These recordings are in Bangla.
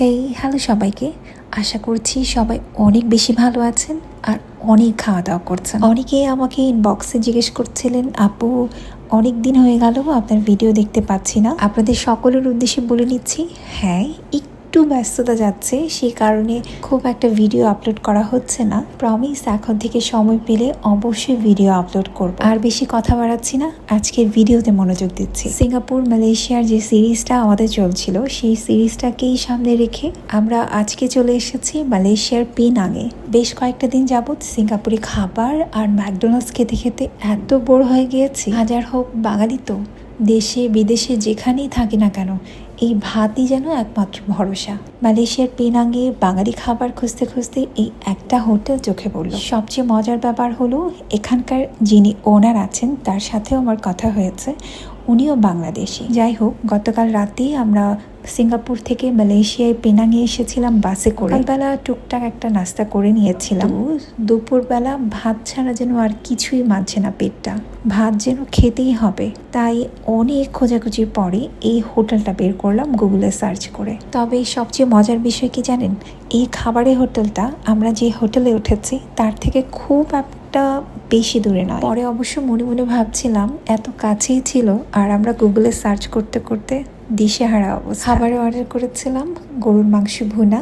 হেই হ্যালো সবাইকে। আশা করছি সবাই অনেক বেশি ভালো আছেন আর অনেক খাওয়া দাওয়া করছেন। অনেকে আমাকে ইনবক্সে জিজ্ঞেস করছিলেন, আপু, অনেক দিন হয়ে গেল, আপনার ভিডিও দেখতে পাচ্ছি না। আপনাদের সকলের উদ্দেশ্যে বলে নিচ্ছি হ্যাঁ একটু ব্যস্ততা যাচ্ছে, সেই কারণে খুব একটা ভিডিও আপলোড করা হচ্ছে না। প্রমিস এখন থেকে সময় পেলে অবশ্যই ভিডিও আপলোড করব। আর বেশি কথা বাড়াচ্ছি না, আজকের ভিডিওতে মনোযোগ দিচ্ছি। সিঙ্গাপুর মালয়েশিয়ার যে সিরিজটা আমাদের চলছিল, সেই সিরিজটাকেই সামনে রেখে আমরা আজকে চলে এসেছি মালয়েশিয়ার পেনাঙে বেশ কয়েকটা দিন যাবৎ সিঙ্গাপুরি খাবার আর ম্যাকডোনাল্ডস খেতে খেতে এত বোর হয়ে গিয়েছি। হাজার হোক বাঙালি তো, দেশে, বিদেশে যেখানেই থাকি না কেন এই ভাতই যেন একমাত্র ভরসা। মালয়েশিয়ার পেনাঙ্গে বাঙালি খাবার খুঁজতে খুঁজতে এই একটা হোটেল চোখে পড়ল। সবচেয়ে মজার ব্যাপার হলো, এখানকার যিনি ওনার আছেন, তার সাথেও আমার কথা হয়েছে। উনিও বাংলাদেশি। যাই হোক, গতকাল রাতেই আমরা সিঙ্গাপুর থেকে মালয়েশিয়ায় পেনাঙে এসেছিলাম বাসে করে। সকালবেলা টুকটাক একটা নাস্তা করে নিয়েছিলাম। দুপুরবেলা ভাত ছাড়া যেন আর কিছুই মানছে না পেটটা। ভাত যেন খেতেই হবে। তাই অনেক খোঁজাখুঁজির পরে এই হোটেলটা বের করলাম গুগলে সার্চ করে। তবে সবচেয়ে মজার বিষয় কি জানেন? এই খাবারের হোটেলটা আমরা যে হোটেলে উঠেছি, তার থেকে খুব একটা বেশি দূরে নয়। পরে অবশ্য মনে মনে ভাবছিলাম, এত কাছেই ছিল আর আমরা গুগলে সার্চ করতে করতে দিশেহারা অবস্থা। খাবারে অর্ডার করেছিলাম, গরুর মাংস ভুনা,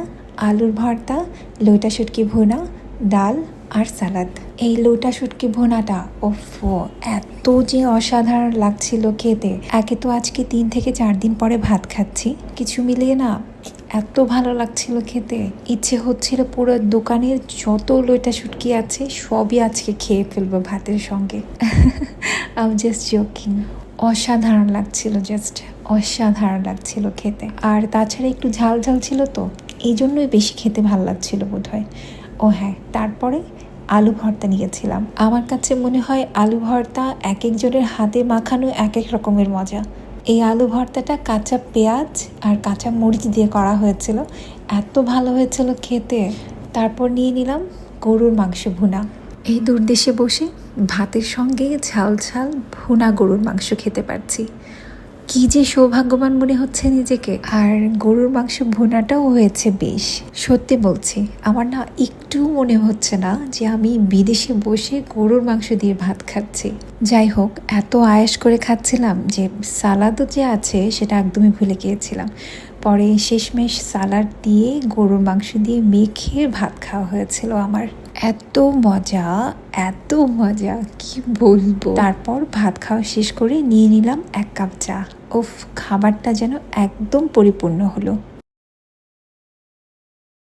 আলুর ভর্তা লইটা শুটকি ভুনা, ডাল আর সালাদ। এই লোটা শুটকি ভুনাটা, ওফো, এত যে অসাধারণ লাগছিল খেতে। একে তো আজকে তিন থেকে চার দিন পরে ভাত খাচ্ছি, কিছু মিলিয়ে না এত ভালো লাগছিল খেতে। ইচ্ছে হচ্ছিল পুরো দোকানের যত লইটা শুটকি আছে, সবই আজকে খেয়ে ফেলব ভাতের সঙ্গে। আম জাস্ট জোকিং অসাধারণ লাগছিল জাস্ট অসাধারণ লাগছিল খেতে। আর তাছাড়া একটু ঝাল ঝাল ছিল তো এই জন্যই বেশি খেতে ভালো লাগছিল বোধ হয় ও হ্যাঁ তারপরে আলু ভর্তা নিয়েছিলাম। আমার কাছে মনে হয় আলু ভর্তা এক একজনের হাতে মাখানো এক এক রকমের মজা। এই আলু ভর্তাটা কাঁচা পেঁয়াজ আর কাঁচা মরিচ দিয়ে করা হয়েছিল। এত ভালো হয়েছিল খেতে। তারপর নিয়ে নিলাম গরুর মাংস ভুনা। এই দূর দেশে বসে ভাতের সঙ্গে ঝাল ঝাল ভুনা গরুর মাংস খেতে পারছি। কি যে সৌভাগ্যবান মনে হচ্ছে নিজেকে। আর গরুর মাংস ভুনাটাও হয়েছে বেশ। সত্যি বলছি, আমার না একটু মনে হচ্ছে না যে আমি বিদেশে বসে গরুর মাংস দিয়ে ভাত খাচ্ছি। যাই হোক, এত আয়েস করে খাচ্ছিলাম যে সালাদও যে আছে সেটা একদমই ভুলে গিয়েছিলাম। পরে শেষমেশ সালাড দিয়ে গরুর মাংস দিয়ে মেখে ভাত খাওয়া হয়েছিল আমার। এত মজা এত মজা, কি বলব? তারপর ভাত খাওয়া শেষ করে নিয়ে নিলাম এক কাপ চা। ওফ খাবারটা যেন একদম পরিপূর্ণ হলো।